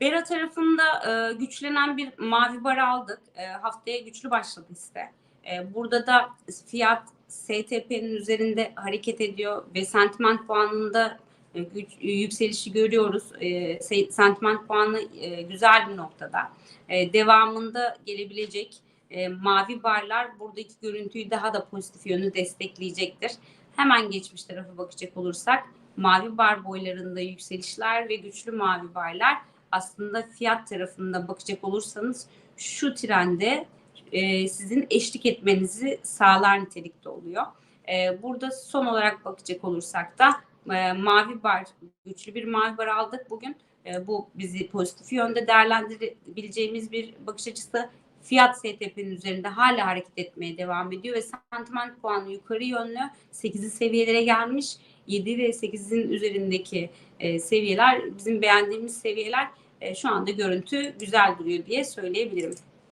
Bera tarafında e, güçlenen bir mavi bar aldık. E, haftaya güçlü başladı hisse. E, burada da fiyat STP'nin üzerinde hareket ediyor ve sentiment puanında e, güç, yükselişi görüyoruz. E, se- sentiment puanı e, güzel bir noktada. E, devamında gelebilecek e, mavi barlar buradaki görüntüyü daha da pozitif yönü destekleyecektir. Hemen geçmiş tarafa bakacak olursak mavi bar boylarında yükselişler ve güçlü mavi barlar aslında fiyat tarafında bakacak olursanız şu trende e, sizin eşlik etmenizi sağlar nitelikte oluyor. E, burada son olarak bakacak olursak da e, mavi bar, güçlü bir mavi bar aldık bugün. E, bu bizi pozitif yönde değerlendirebileceğimiz bir bakış açısı. Fiyat STP'nin üzerinde hala hareket etmeye devam ediyor ve sentiment puanı yukarı yönlü 8'li seviyelere gelmiş. 7 ve 8'in üzerindeki e, seviyeler bizim beğendiğimiz seviyeler e, şu anda görüntü güzel duruyor diye söyleyebilirim.